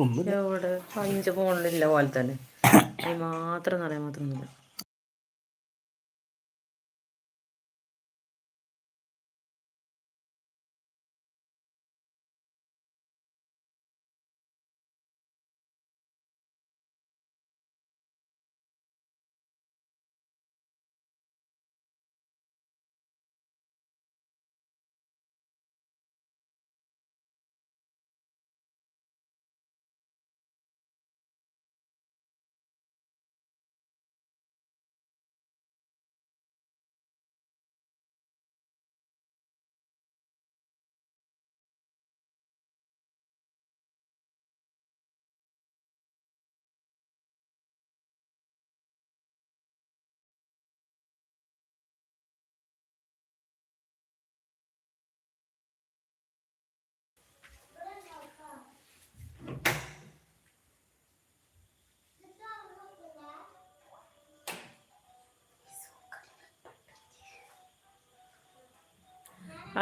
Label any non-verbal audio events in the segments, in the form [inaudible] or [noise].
ഒന്നുമില്ല. എവിടെ? അഞ്ച് ഫോണിലില്ല പോലെ തന്നെ. അതിന് മാത്രം നിറയാൻ മാത്രം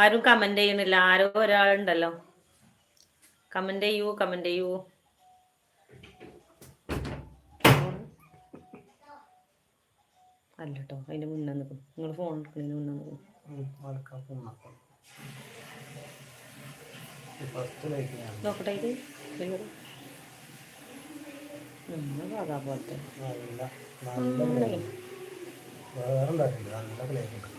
ആരും കമന്റ് ചെയ്യണില്ല. ആരോ ഒരാളുണ്ടല്ലോ. കമന്റ് ചെയ്യൂ കമന്റ് ചെയ്യൂ. അല്ലട്ടോ അതിന്റെ മുന്നേ നിൽക്കും. നിങ്ങൾ ഫോൺ എടുക്കുന്നതിന് മുന്നേ നിൽക്കും. നോക്കട്ടെ ഇത്. സാധാ പോലത്തെ. വേറെ നല്ല പ്ലേ ഉണ്ട്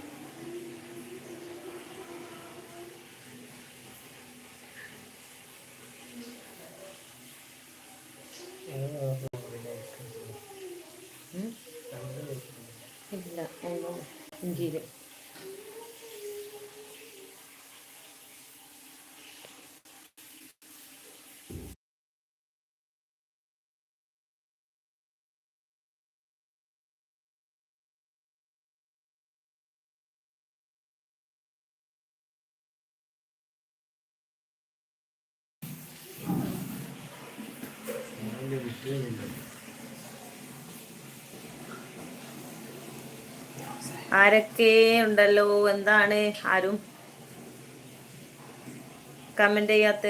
ഉം? ഇഞ്ചിയിൽ ആരൊക്കെ ഉണ്ടല്ലോ? എന്താണ്? ആരും? കമന്റ് ചെയ്യാത്ത?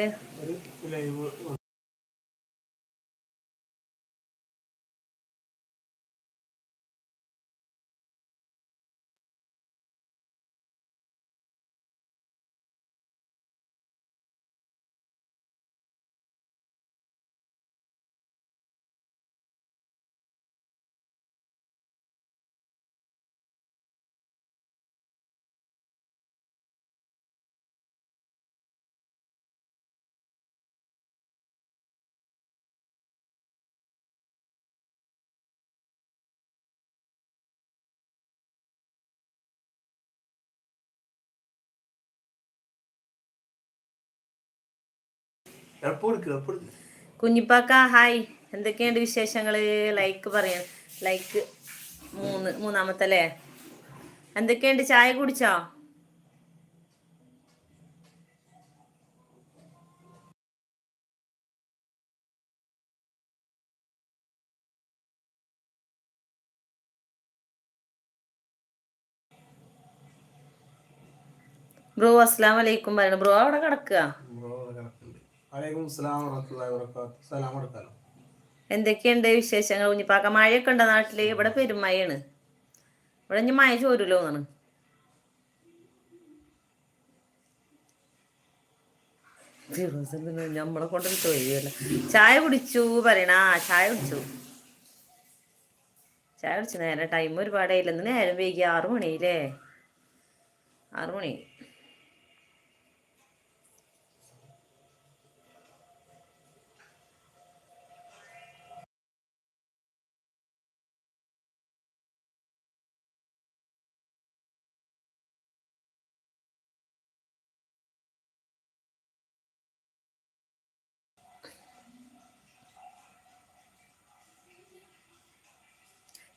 കുഞ്ഞിപ്പാക്ക ഹായ് എന്തൊക്കെയുണ്ട് വിശേഷങ്ങൾ? ലൈക്ക് പറയാം. ലൈക്ക് മൂന്ന് മൂന്നാമത്തെ അല്ലേ എന്തൊക്കെയുണ്ട്? ചായ കുടിച്ചോ? ബ്രോ അസ്സാം വലൈക്കും പറയണം. ബ്രോ അവിടെ കിടക്കുക. എന്തൊക്കെയുണ്ട് വിശേഷങ്ങൾ? കുഞ്ഞിപ്പാക്ക മഴയൊക്കെ ഉണ്ടോ നാട്ടിൽ? ഇവിടെ പെരുമഴയാണ്. ഇവിടെ ഇനി മഴ ചോരുല്ലോ എന്നാണ്. നമ്മളെ കൊണ്ട് തൊഴിലല്ല ചായ കുടിച്ചു പറയണ. ചായ കുടിച്ചു. ചായ കുടിച്ചു. നേരെ ടൈം ഒരുപാടായില്ല. ഇന്ന് നേരം വൈകി. ആറു മണിയില്ലേ ആറു മണി.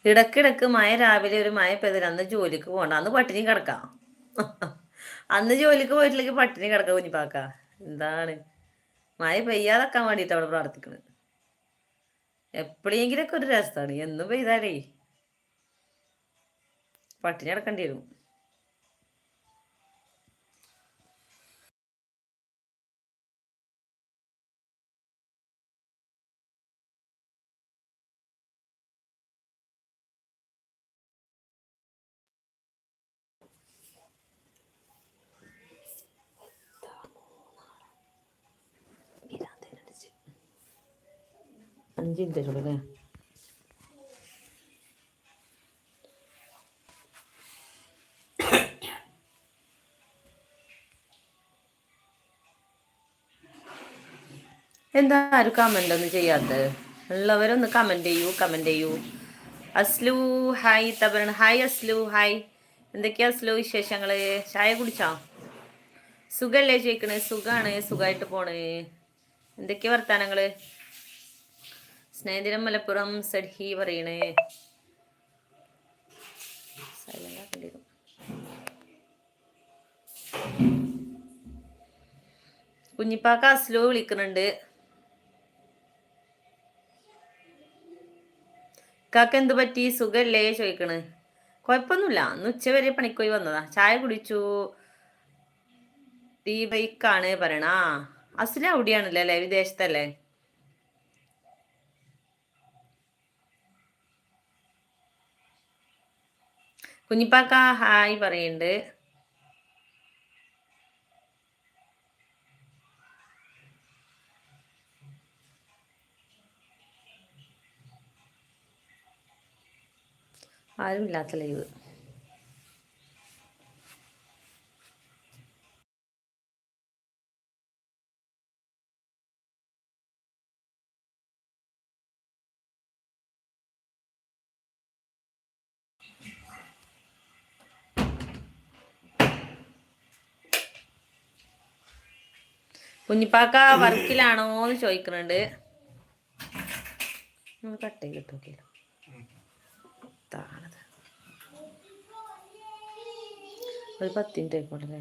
ഇടക്കിടക്ക് മഴ രാവിലെ ഒരു മഴ പെയ്തിട്ട് അന്ന് ജോലിക്ക് പോകണ്ട. അന്ന് പട്ടിണി കിടക്കാം. അന്ന് ജോലിക്ക് പോയിട്ടില്ലെങ്കിൽ പട്ടിണി കിടക്കാം കുഞ്ഞിപ്പാക്ക. എന്താണ്? മഴ പെയ്യാതെക്കാൻ വേണ്ടിയിട്ട് അവിടെ പ്രാർത്ഥിക്കുന്നത് എപ്പോഴെങ്കിലൊക്കെ ഒരു രസമാണ് എന്നും പെയ്താലേ പട്ടിണി കിടക്കേണ്ടി വരും. അഞ്ച് മിനിറ്റ് [coughs] എന്താ ആരും കമന്റ് ഒന്നും ചെയ്യാത്തത്? ഉള്ളവരൊന്ന് കമന്റ് ചെയ്യൂ കമന്റ് ചെയ്യൂ. Aslu hi Tabaran hi Aslu hi എന്തൊക്കെയാ അസ്ലു വിശേഷങ്ങൾ ചായ കുടിച്ചോ? സുഖല്ലേ ചോദിക്കണേ? സുഖമാണ് സുഖമായിട്ട് പോണേ. എന്തൊക്കെയാ വർത്താനങ്ങൾ? സ്നേഹിതരം മലപ്പുറം സഡ്ഹി പറയണേ. വരും. കുഞ്ഞിപ്പാക്ക അസ്ലോ വിളിക്കുന്നുണ്ട്. കാക്ക എന്ത് പറ്റി? സുഖല്ലേ? ചോദിക്കണ്. കുഴപ്പമൊന്നുമില്ല. ഉച്ച ഉച്ചവരെ പണിക്കോയി വന്നതാ. ചായ കുടിച്ചു. ടീ പറയണ. അസുല അവിടെയാണല്ലേ? അല്ലേ? വിദേശത്തല്ലേ? കുഞ്ഞിപ്പാക്ക ഹായ് പറയുന്നുണ്ട് ആരുമില്ലാത്ത ലൈവ്. കുഞ്ഞിപ്പാക്ക വർക്കിലാണോ എന്ന് ചോദിക്കുന്നുണ്ട് കട്ട് ചെയ്ത് കിട്ടൂല്ലോ താണത് ഒരു പത്തിന്റെ ആയിക്കോട്ടെ